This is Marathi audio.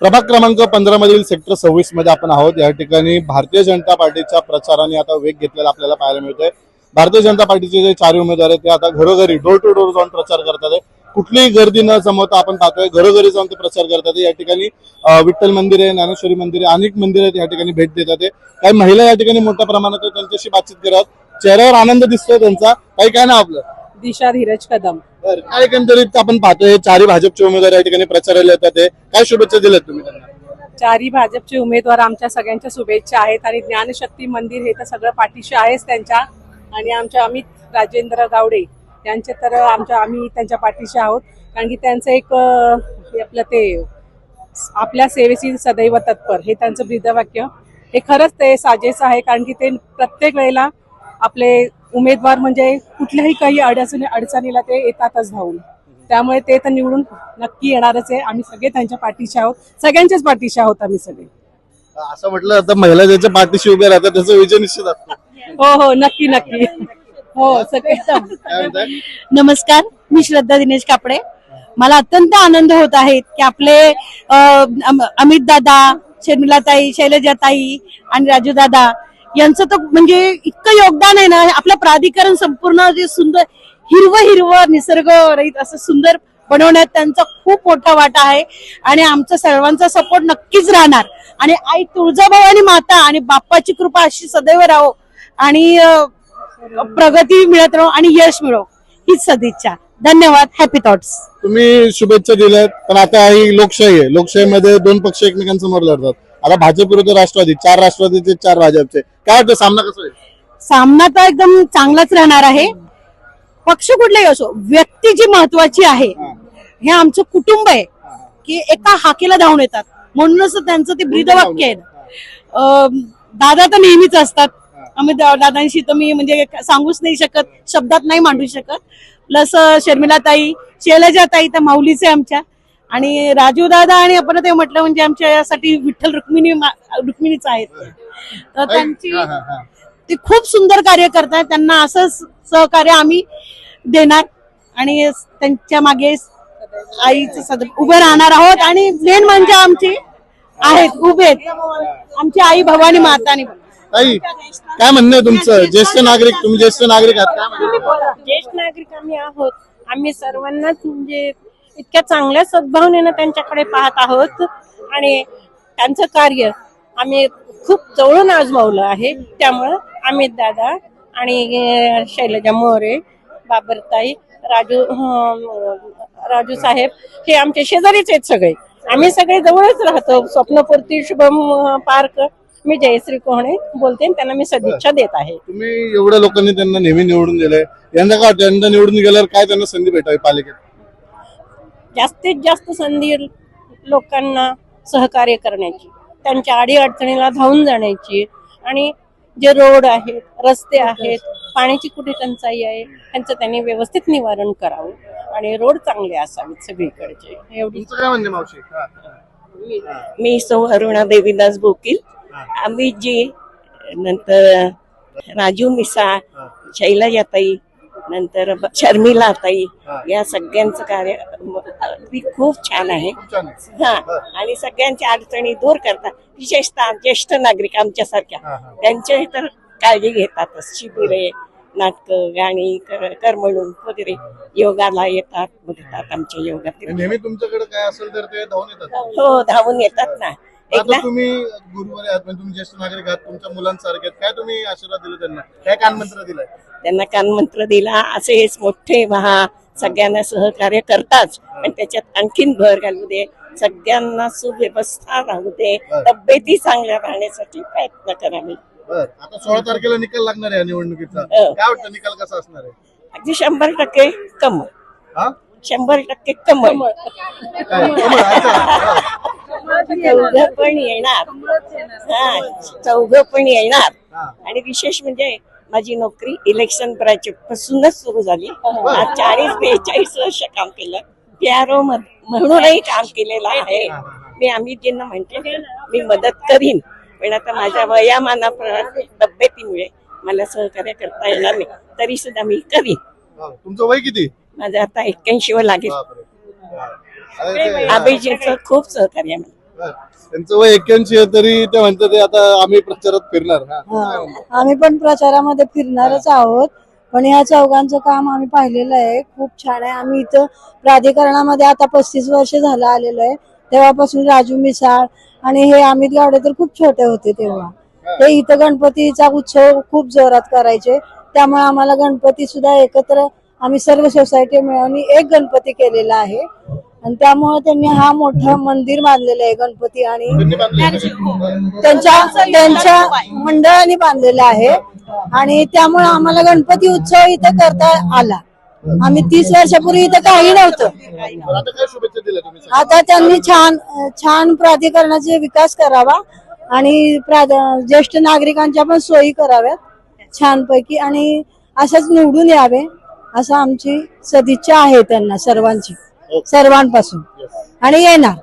प्रभाग क्रमांक पंधरा मधील सेक्टर सव्वीसमध्ये आपण आहोत. या ठिकाणी भारतीय जनता पार्टीच्या प्रचाराने आता वेग घेतलेला आपल्याला पाहायला मिळतोय. भारतीय जनता पार्टीचे जे चार उमेदवार आहेत ते आता घरोघरी डोर टू डोर जाऊन प्रचार करतात कुठलीही गर्दी न जमवता आपण पाहतोय घरोघरी जाऊन ते प्रचार करतात या ठिकाणी विठ्ठल मंदिर आहे ज्ञानेश्वरी मंदिर आहे अनेक मंदिर आहेत या ठिकाणी भेट देतात काही महिला या ठिकाणी मोठ्या प्रमाणात त्यांच्याशी बातचीत करत चेहऱ्यावर आनंद दिसतोय त्यांचा. काही काय ना आपलं? दिशा धीरज कदम. बरं, काय एकंदरीत आपण पाहतोय चारही भाजपचे उमेदवार या ठिकाणी प्रचाराला येतात आहे. काय शुभेच्छा दिल्यात तुम्ही त्यांना? चारही भाजपचे उमेदवार आमच्या सगळ्यांच्या शुभेच्छा आहेत आणि ज्ञानशक्ती मंदिर हे तर सगळं पाठीशी आहेच त्यांच्या. आणि आमच्या अमित राजेंद्र गावडे यांचे तर आमच्या आम्ही त्यांच्या पाठीशी आहोत. कारण की त्यांचं एक अं, हे आपलं ते आपल्या सेवेशी सदैव तत्पर हे त्यांचं ब्रीदवाक्य. हे खरंच ते साजेचं आहे कारण की ते प्रत्येक वेळेला आपले उमेदवार म्हणजे कुठल्याही काही अडचणी अडचणीला ते येतातच धावून. त्यामुळे ते तर निवडून नक्की येणारच आहे. आम्ही सगळे त्यांच्या पाठीशी आहोत. सगळ्यांच्याच पाठीशी आहोत आम्ही सगळे. असं म्हटलं आता महिला ज्याच्या पाठीशी उभे राहतात त्याचा विजय निश्चित असतो. हो हो नक्की नक्की. हो सगळे? नमस्कार मी श्रद्धा दिनेश कापडे. मला अत्यंत आनंद होत आहे की आपले अमित दादा शर्मिलाताई शैलजाताई आणि राजू दादा यांचं तर म्हणजे इतकं योगदान आहे ना आपलं प्राधिकरण संपूर्ण जे सुंदर हिरवं हिरवं निसर्ग रहित असं सुंदर बनवण्यात त्यांचा खूप मोठा वाटा आहे. आणि आमचा सर्वांचा सपोर्ट नक्कीच राहणार. आणि आई तुळजाभवानी माता आणि बाप्पाची कृपा अशी सदैव राहो. आणि प्रगती मिळत राहो आणि यश मिळो. हीच सदिच्छा. धन्यवाद. हॅपी थॉट्स तुम्ही शुभेच्छा दिल्यात. पण आता ही लोकशाही आहे. लोकशाहीमध्ये दोन पक्ष एकमेकांसमोर लढतात. आता भाजप विरुद्ध राष्ट्रवादी चार राष्ट्रवादीचे चार भाजपचे. काय वाटतं सामना कसा होईल सामना तर एकदम चांगलाच राहणार आहे. पक्ष कुठलाही असो व्यक्ती जी महत्वाची आहे हे. आमचं कुटुंब आहे की एका हाकेला धावून येतात. म्हणूनच त्यांचं ते ब्रीदवाक्य आहे. अं, दादा तर नेहमीच असतात. आम्ही दा- दादांशी तर मी म्हणजे सांगूच नाही शकत शब्दात नाही मांडू शकत. प्लस शर्मिलाताई शैलजाताई तर माऊलीचे आमच्या. आणि राजू दादा आणि आपण ते म्हटलं म्हणजे आमच्या यासाठी विठ्ठल रुक्मिणी रुक्मिणीच आहेत तर त्यांची. ते खूप सुंदर कार्य करतात त्यांना असंच सहकार्य आम्ही देणार. आणि त्यांच्या मागे आईच सद उभे राहणार आहोत. आणि मेन म्हणजे आमची आहेत उभे आहेत. आमची आई भवानी माता आणि ताई काय म्हणणं आहे तुमचं? ज्येष्ठ नागरिक तुम्ही ज्येष्ठ नागरिक आहात? ज्येष्ठ नागरिक आम्ही आहोत. आम्ही सर्वांनाच म्हणजे इतक्या चांगल्या सद्भावनेनं त्यांच्याकडे पाहत आहोत. आणि त्यांचं कार्य आम्ही खूप जवळून आजमावलं आहे. त्यामुळं अमित दादा आणि शैलजा मोरे बाबरताई राजू राजू साहेब हे आमचे शेजारीच आहेत सगळे. आम्ही सगळे जवळच राहतो. स्वप्नपूर्ती शुभम पार्क. मी जयश्री कोहणे बोलते आणि त्यांना मी सदिच्छा देत आहे. तुम्ही एवढ्या लोकांनी त्यांना नेहमी निवडून दिलंय. यंदा का वाटतं यंदा निवडून गेल्यावर काय त्यांना संधी भेटावी पालिकेत? जास्तीत जास्त संधी लोकांना सहकार्य करण्याची त्यांच्या अडी अडचणीला धावून जाण्याची आणि जे रोड आहेत रस्ते आहेत पाण्याची कुठे टंचाई आहे त्यांचं त्यांनी व्यवस्थित निवारण करावं आणि रोड चांगले असावेत सगळीकडचे. एवढी हा. मी सौ अरुणा देवीदास बोकील. अमितजी नंतर राजू मिसा शैलजाताई नंतर शर्मिला ताई या सगळ्यांचं कार्य अगदी खूप छान आहे. हा. आणि सगळ्यांच्या अडचणी दूर करतात. विशेषतः ज्येष्ठ नागरिक आमच्यासारख्या. हा, हा. त्यांच्या तर काळजी घेतातच शिबिरे नाटक गाणी कर- करमणूक वगैरे योगाला येतात बघतात आमच्या योगात. नेहमी तुमच्याकडे काय असेल तर ते धावून येतात. हो धावून येतात ना. आता तुम्ही गुरुवारी आहात म्हणजे तुम्ही ज्येष्ठ नागरिक आहात तुमच्या मुलांसारखे आहेत. काय तुम्ही आशीर्वाद दिला त्यांना? काय कानमंत्र दिलाय? त्यांना कानमंत्र दिला. असेच मोठे महा सगळ्यांना सहकार्य करताच पण त्याच्यात आणखीन भर घालू दे. सगळ्यांना सुव्यवस्था राहू दे. तब्येती चांगल्या राहण्यासाठी प्रयत्न करावे बर. आता सोळा तारखेला निकाल लागणार आहे या निवडणुकीचा. हो. काय वाटतं निकाल कसा असणार आहे? अगदी शंभर टक्के कमळ. हा? शंभर टक्के कमळ. काय? कमळ, अच्छा. हा. चौघ पण येणार. हा चौघ पण येणार. हा. आणि विशेष म्हणजे माझी नोकरी इलेक्शन पासूनच सुरू झाली. आज चाळीस बेचाळीस वर्ष काम केलं. पीआरओ म्हणूनही काम केलेलं आहे. मी अमितजींना म्हणते मी मदत करीन पण आता माझ्या वयामानाप्रमाणे तब्येतीमुळे मला सहकार्य करता येणार नाही. तरी सुद्धा मी करीन. हा. तुमचं वय किती? माझं आता एक्क्याऐंशी वर लागेल. बापरे. हा. अरे ते- अभिजीचं खूप सहकार्य आहे मला. त्यांचं वय एक्क्याऐंशी तरी ते म्हणतात ते आता आम्ही प्रचारात फिरणार हा? आम्ही पण प्रचारामध्ये फिरणारच आहोत पण ह्या चौघांचं काम आम्ही पाहिलेलं आहे. खूप छान आहे. आम्ही इथं प्राधिकरणामध्ये आता पस्तीस वर्ष झालं आलेलो आहे. तेव्हापासून राजू मिसाळ आणि हे अमित गावडे तर खूप छोटे होते तेव्हा. ते इथं गणपतीचा उत्सव खूप जोरात करायचे. त्यामुळे आम्हाला गणपती सुद्धा एकत्र आम्ही सर्व सोसायटी मिळून एक गणपती केलेला आहे. आणि त्यामुळे त्यांनी हा मोठा मंदिर बांधलेलं आहे गणपती आणि त्यांच्या त्यांच्या मंडळाने बांधलेलं आहे. आणि त्यामुळे आम्हाला गणपती उत्सव इथं करता आला. आम्ही तीस वर्षापूर्वी इथं काही नव्हतं. आता त्यांनी छान छान प्राधिकरणाचे विकास करावा आणि ज्येष्ठ नागरिकांच्या पण सोयी कराव्यात छानपैकी आणि असंच निवडून यावे असं आमची सदिच्छा आहे त्यांना सर्वांची. सर्वांपासून. आणि येणार.